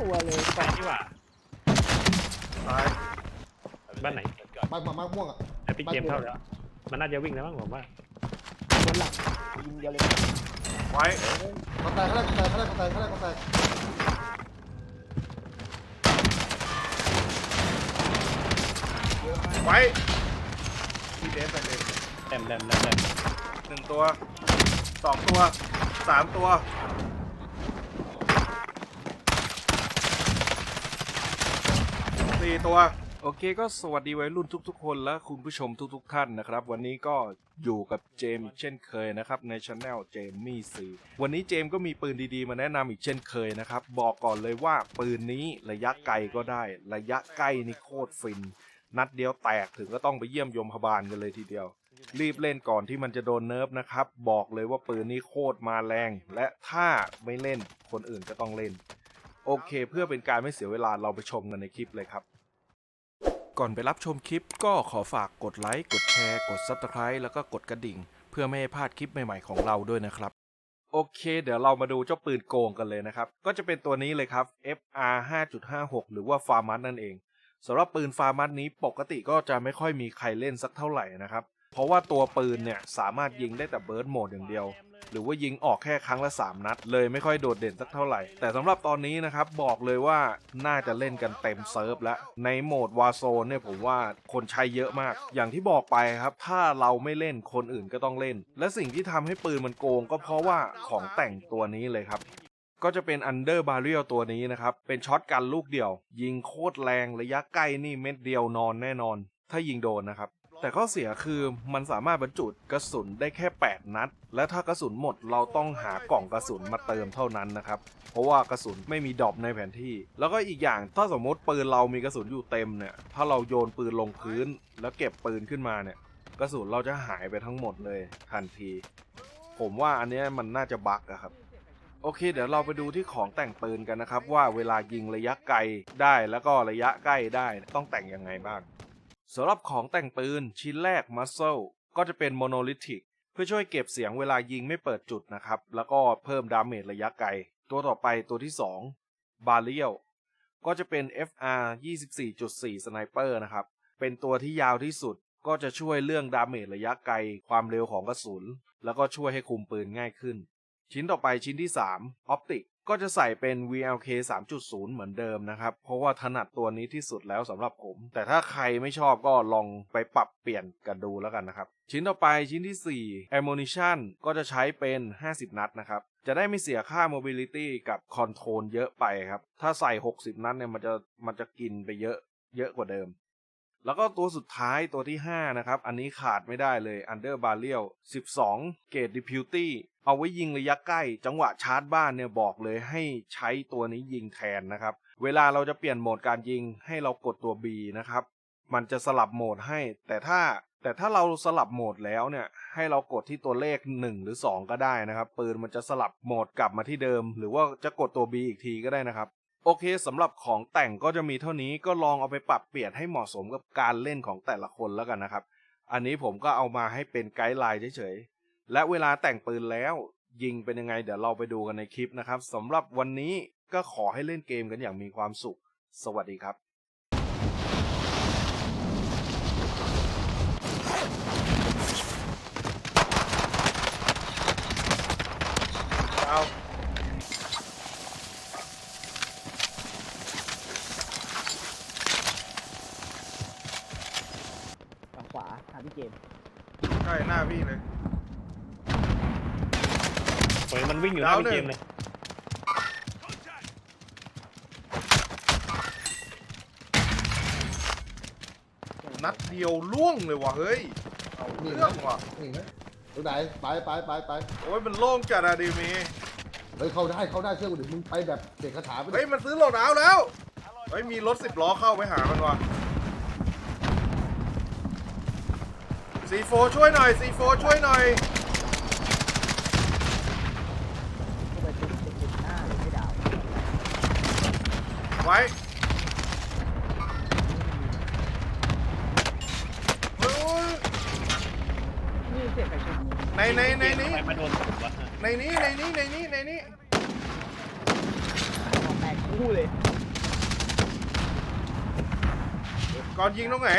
ตัวเลยไปนี่หว่าตายบ้านไหนมากมากมากม่วงอะแต่พี่เกมเข้าแล้วมันน่าจะวิ่งแล้วมั้งผมว่าบนหลังยิงเดียวเลยไว้กระแตกข้างแรกกระแตกข้างแรกกระแตกข้างแรกกระแตกไว้ทีเดฟไปเลยแดมแดมแดมแดมหนึ่งตัวสองตัวสามตัว สี่ตัว โอเคก็สวัสดีวัยรุ่นทุกๆ คนและคุณผู้ชมทุกๆ ท่านนะครับ วันนี้ก็อยู่กับเจมเช่นเคยนะครับในช anel เจมมี่ซีวันนี้เจมก็มีปืนดีๆ มาแนะนำอีกเช่นเคยนะครับ บอกก่อนเลยว่าปืนนี้ระยะไกลก็ได้ ระยะใกล้นี่โคตรฟิน นัดเดียวแตกถึงก็ต้องไปเยี่ยมยมพบาลกันเลยทีเดียว รีบเล่นก่อนที่มันจะโดนเนิร์ฟนะครับ บอกเลยว่าปืนนี้โคตรมาแรง และถ้าไม่เล่นคนอื่นก็ต้องเล่น โอเค เพื่อเป็นการไม่เสียเวลาเราไปชมกันในคลิปเลยครับ ก่อนไปรับชมคลิปก็ขอฝากกดไลค์ กดแชร์ กด Subscribe แล้วก็กดกระดิ่ง เพื่อไม่ให้พลาดคลิปใหม่ๆของเราด้วยนะครับ โอเคเดี๋ยวเรามาดูเจ้าปืนโกงกันเลยนะครับ ก็จะเป็นตัวนี้เลยครับ FR 5.56 หรือว่าฟาร์มัสนั่นเองสำหรับปืนฟาร์มัสนี้ปกติก็จะไม่ค่อยมีใครเล่นสักเท่าไหร่นะครับ เพราะว่าตัวปืนเนี่ยสามารถยิงได้แต่เบิร์ดโหมดอย่างเดียว หรือว่ายิงออกแค่ครั้งละ 3 นัด เลยไม่ค่อยโดดเด่นสักเท่าไหร่ แต่สำหรับตอนนี้นะครับบอกเลยว่าน่าจะเล่นกันเต็มเซิร์ฟแล้ว ในโหมดวาโซนเนี่ยผมว่าคนใช้เยอะมาก อย่างที่บอกไปครับ ถ้าเราไม่เล่นคนอื่นก็ต้องเล่น และสิ่งที่ทำให้ปืนมันโกง ก็เพราะว่าของแต่งตัวนี้เลยครับก็จะเป็น Under Barrel ตัวนี้นะครับ เป็นช็อตกันลูกเดียว ยิงโคตรแรงระยะใกล้นี่เม็ดเดียวนอนแน่นอน ถ้ายิงโดนนะครับ แต่ข้อเสียคือมันสามารถบรรจุกระสุนได้แค่ 8 นัด และถ้ากระสุนหมดเราต้องหากล่องกระสุนมาเติมเท่านั้นนะครับ เพราะว่ากระสุนไม่มีดรอปในแผนที่ แล้วก็อีกอย่างถ้าสมมติปืนเรามีกระสุนอยู่เต็มเนี่ย ถ้าเราโยนปืนลงพื้น แล้วเก็บปืนขึ้นมาเนี่ย กระสุนเราจะหายไปทั้งหมดเลยทันที ผมว่าอันนี้มันน่าจะบั๊กอะครับโอเค เดี๋ยวเราไปดูที่ของแต่งปืนกันนะครับ ว่าเวลายิงระยะไกลได้แล้วก็ระยะใกล้ได้ต้องแต่งยังไงบ้าง สำหรับของแต่งปืนชิ้นแรก Muscle ก็จะเป็นโมโนลิธิกเพื่อช่วยเก็บเสียงเวลายิงไม่เปิดจุดนะครับ แล้วก็เพิ่มดาเมจระยะไกล ตัวต่อไปตัวที่2 b a r i e l ก็จะเป็น FR 24.4 Sniper นะครับ เป็นตัวที่ยาวที่สุดก็จะช่วยเรื่องดาเมจระยะไกล ความเร็วของกระสุน แล้วก็ช่วยให้คุมปืนง่ายขึ้น ชิ้นต่อไปชิ้นที่3 Optic ก็็จะใส่เป็น VLK 3.0 เหมือนเดิมนะครับ เพราะว่าถนัดตัวนี้ที่สุดแล้วสำหรับผม แต่ถ้าใครไม่ชอบก็ลองไปปรับเปลี่ยนกันดูแล้วกันนะครับ ชิ้นต่อไปชิ้นที่ 4 Ammunition ก็จะใช้เป็น 50 นัดนะครับจะได้ไม่เสียค่า Mobility กับ Control เยอะไปครับ ถ้าใส่ 60 นัดเนี่ยมันจะมันจะกินไปเยอะเยอะกว่าเดิม แล้วก็ตัวสุดท้ายตัวที่ 5 นะครับ อันนี้ขาดไม่ได้เลย Under Barrel 12 Gauge Deputy เอาไว้ยิงระยะใกล้ จังหวะชาร์จบ้านเนี่ยบอกเลยให้ใช้ตัวนี้ยิงแทนนะครับ เวลาเราจะเปลี่ยนโหมดการยิงให้เรากดตัว B นะครับ มันจะสลับโหมดให้ แต่ถ้าแต่ถ้าเราสลับโหมดแล้วเนี่ย ให้เรากดที่ตัวเลข 1 หรือ 2 ก็ได้นะครับ ปืนมันจะสลับโหมดกลับมาที่เดิม หรือว่าจะกดตัว B อีกทีก็ได้นะครับ โอเคสำหรับของแต่งก็จะมีเท่านี้ก็ลองเอาไปปรับเปลี่ยนให้เหมาะสมกับการเล่นของแต่ละคนแล้วกันนะครับ อันนี้ผมก็เอามาให้เป็นไกด์ไลน์เฉยๆ และเวลาแต่งปืนแล้ว ยิงเป็นยังไงเดี๋ยวเราไปดูกันในคลิปนะครับสำหรับวันนี้ก็ขอให้เล่นเกมกันอย่างมีความสุข สวัสดีครับเอา ฝั่งขวาหาพี่เกม ใช่หน้าพี่เลย โอ้ยมันวิ่งอยู่หน้าดาวพี่หนึ่งเกมเลย นัดเดียวล่วงเลยว่ะเฮ้ย เอานี่เรื่อนะงว่ะนี่นะตัวไหนไปไปไปไปโอ้ยมันโล่งจัดอะดิเมเฮ้ยเข้าได้เข้าได้เชื่อกูดิมึงไปแบบเด็กคาถาไปดิเฮ้ยมันซื้อโหลดเอาท์แล้ว เฮ้ยมีรถสิบล้อเข้าไปหามันว่ะ ซีโฟช่วยหน่อยซีโฟช่วยหน่อยไว้เฮ้ยนี่เสียในในในนี้ในนี้ในนี้ในนี้ในนี้แตกคู่เลยก่อนยิงตรงไหน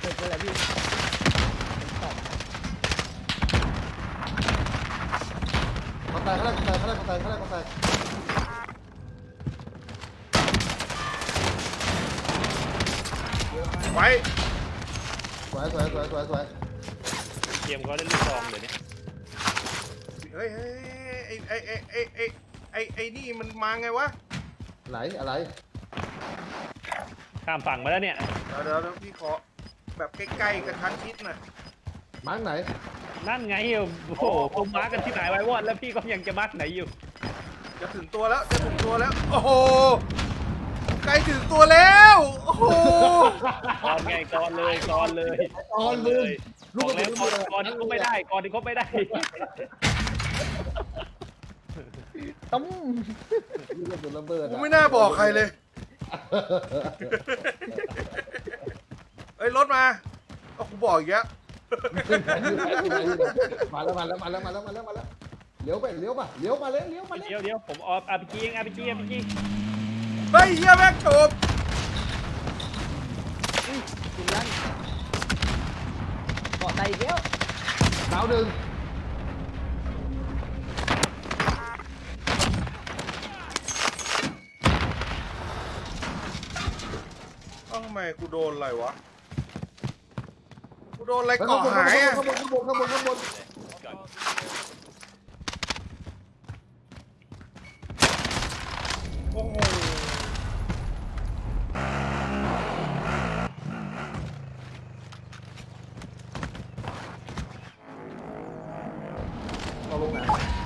เดี๋ยวเจอกันแล้วพี่เป็นสองเขาแตกเขาแตกเขาแตกเขาแตกเขาแตกเขาแตกไว้สวยสวยสวยสวยสวยเกมเขาเล่นลูกซองเดี๋ยวนี้เฮ้ยเฮ้ยไอ้ไอ้ไอ้ไอ้ไอ้ไอ้ไอ้นี่มันมาไงวะไหนอะไรข้ามฝั่งมาแล้วเนี่ย เดี๋ยวเดี๋ยวเดี๋ยวพี่ขอ แบบใกล้ๆกับชั้นชิดหน่อยมาร์กไหน นั่นไงโอ้โหผมมาร์กกันที่ไหนไว้วอดแล้วพี่ก็ยังจะมาร์กไหนอยู่ จะถึงตัวแล้วจะถึงตัวแล้ว โอ้โหใกล้ถึงตัวแล้ว โอ้โหก่อนไงก่อนเลยก่อนเลยตอนลืมลูกแล้วก่อนก่อนที่เขาไม่ได้ก่อนที่เขาไม่ได้ต้มลูกกระสุนระเบิดกูไม่น่าบอกใครเลย เอ้ยรถมาก็กูบอกอีกแล้วมาแล้วมาแล้วมาแล้วมาแล้วมาแล้วมาแล้วเลี้ยวไปเลี้ยวมาเลี้ยวมาแล้วเลี้ยวมาแล้วเดี๋ยวเดี๋ยวผมออฟอาร์พีจีเองอาร์พีจีอาร์พีจีเฮ้ยเฮียแม่งโฉบกินลั่นเกาะไตอีกแล้วดาวหนึ่งเอ้าทำไมกูโดนอะไรวะกู โดนอะไรข้างบเกาะนหายอะข้างบนข้างบนข้างบนข้างบนโอ้โหเราลงไหน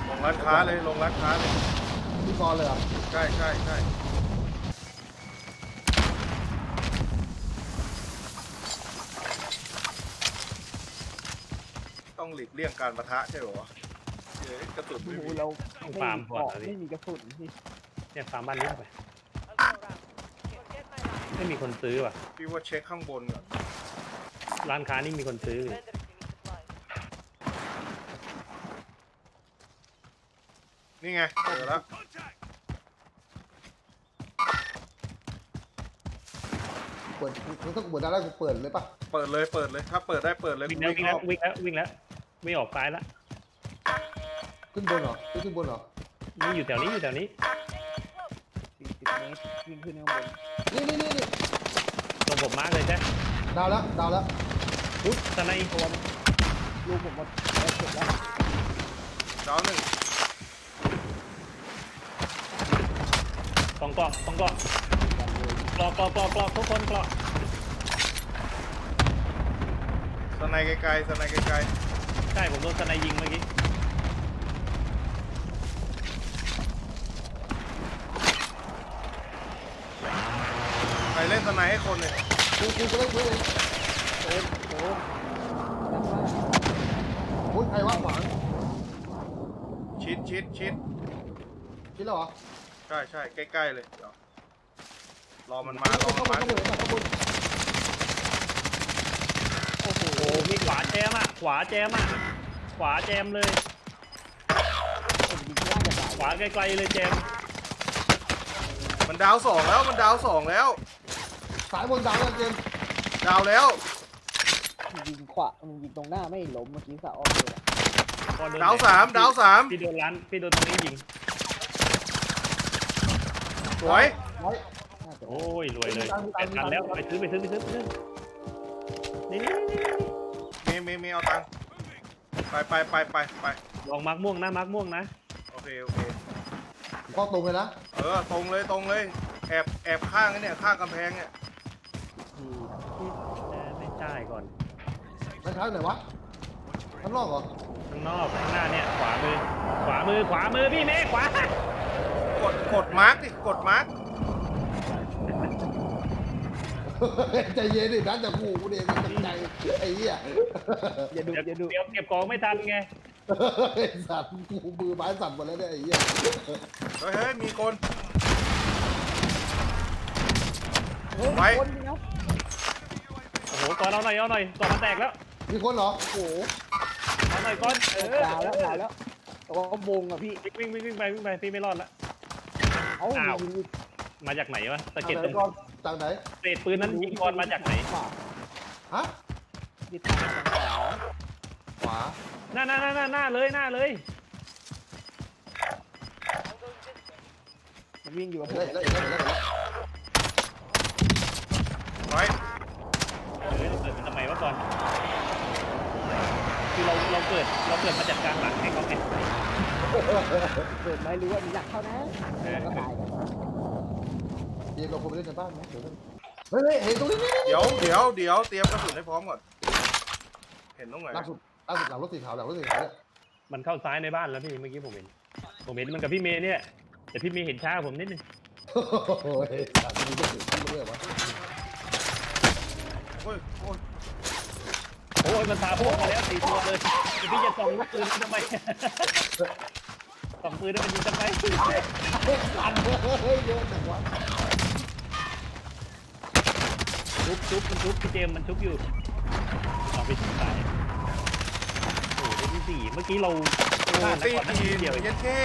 ลงร้านค้าเลยลงร้านค้าเลยพี่กรเลยเหรอใช่ใช่ใช่ต้องหลีก เลี่ยงการประทะใช่เหรอวะเฮ้ยกระสุนโอ้ไม่โหมีเราไม่มีเกาะไม่มีกระสุนพี่เนี่ยฟาร์มบ้านนี้เข้าไป ไม่มีคนซื้อว่ะ พี่ว่าเช็คข้างบนก่อนร้านค้านี่มีคนซื้ออยู่นี่ไงเจอแล้วเปิดมันต้องเปิดได้แล้วกูเปิดเลยปะเปิดเลยเปิดเลยถ้าเปิดได้เปิดเลยวิ่งกูแล้ววิ่วิ่งงรแล้อวบวิ่งแล้ววิ่งแล้ว วิ่งออกซ้ายแล้วขึ้นบนเหรอขึ้นบนเหรอนี่อยู่แถวนี้อยู่แถวนี้สี่สิบเมตรวิ่งขึ้นข้างบนนี่นี่นี่นี่ตรงผมมาร์กเลยใช่ดาวแล้วดาวแล้วปุ๊บตอนในตัวลูกผมหมดแล้วเสร็จแล้วดาวหนึ่งกองเกาะกองเกาะกรอกกรอกกรอกกรอกทุกคนกรอกสไนไกลๆสไนไกล ใช่ผมโดนสไนยิงเมื่อกี้ๆใครเล่นสไนให้คนเนี่ยกูกูจะเล่นกูเลยโอ้โหดังมากโอ้ยใครวะหวังชิดชิดชิดคิดแล้วเหรอใช่ใช่ใกล้ๆเลยเดี๋ยวรอมันมารอข้างมันบนมาข้างบนข้างบนโอ้โห โอ้มีขวาแจมอะ ขวาแจมอะ ขวาแจมเลยผมยิงล่างจะตายขวาไกลๆเลยแจม มันดาวสองแล้วมันดาวสองแล้ว สายบนดาวแล้วเจมส์ดาวแล้ว ยิงขวามันยิงตรงหน้าไม่ล้มเมื่อกี้สะออกเลยอะก่อนโนดาวสามดาวสามพี่โดนร้านพี่โดนตรงนี้ยิง สวยไว้น่าจะโอ้ยรวยเลยตามตามแปดพันแล้วตามไปซื้อไปซื้อไปซื้อไปซื้อนี่นี่นี่นี่ เมย์เมย์เมย์เอาตังค์ไปไปไปไปไปลองมาร์กม่วงนะมาร์กม่วงนะโอเคโอเคข้อตรงเลยนะเออตรงเลยตรงเลยแอบแอบข้างไอ้เนี่ยข้างกำแพงเนี่ยพี่ไม่จ่ายก่อนร้านค้าอยู่ไหนวะข้างนอกเหรอข้างนอกข้างหน้าเนี่ยขวามือ ขวามือขวามือพี่เมฆขวากดกดมาร์กดิกดมาร์ก ใจเย็นดินะแต่กูกูเองมันใจไอ้เหี้ยอย่าดูเดี๋ยวอย่าดูเดี๋ยวเก็บของไม่ทันไงไอ้สัตว์กูมือไม้สั่นหมดแล้วเนี่ยไอ้เหี้ยเฮ้ยเฮ้ยมีคนเฮ้ยไว้คนนี่นะโอ้โหก่อนเอาหน่อยเอาหน่อยก่อนมันแตกแล้วมีคนเหรอโอ้โหเอาหน่อยก่อนเออดาวแล้วดาวแล้วแต่ว่าวงอะพี่วิ่งวิ่งวิ่งวิ่งไปวิ่งไปพี่ไม่รอดละ เอ้าอ้าวยิงอีก มาจากไหนวะตะเก็ดอาตไหรนงก่อนจากไหนเศษปืนนั้นยิงกรมาจากไหนขวาฮะดิทางมาทางขวาขวาหน้าหน้าหน้าหน้าหน้าเลยหน้าเลยมันวิ่งอยู่กับผเห็นมแล้วเห็นแล้วเห็นแล้วเห็นแล้วไว้เออเราเกิดมันทำไมวะก่อน คือเราเราเกิดเราเกิดมาจากกลางหลังให้เขาไงเกิดไม่รู้ว่ามีอยากเข้านะแล้วก็ตายกันเดี๋ยวเราควรไปเล่นในบ้านไหมเดี๋ยวเล่นเฮ้ยเฮ้ยเห็นตรงนี้นี่นี่เดี๋ยวเดี๋ยวเดี๋ยวเตรียมกระสุนให้พร้อมก่อน เห็นตรงไหนล่าสุดล่าสุดหลังรถสีขาวหลังรถสีขาวเนี่ยมันเข้าซ้ายในบ้านแล้วพี่เมื่อกี้ผมเห็น ผมเห็นมันกับพี่เมย์เนี่ย แต่พี่เมย์เห็นช้ากว่าผมนิดนึงโอ้ยหลังนี้ก็ถึงที่เรื่อยวะโอ้ยโอ้ยโอ้ยมันพาพวกมาแล้วสี่ตัวเลยแต่พี่จะส่องลูกปืนมันทำไม ส่องปืนแล้วมันยิงทำไมอันเฮ้ยเยอะจังวะ ชุบชุบมันชุบพี่เจมส์มันชุบอยู่ลองไปถึงสายโอ้โหได้ที่สี่เมื่อกี้เราโอ้พลาดนะตีก่อนหน้าทีนี้เดียวเอง เย็นเท่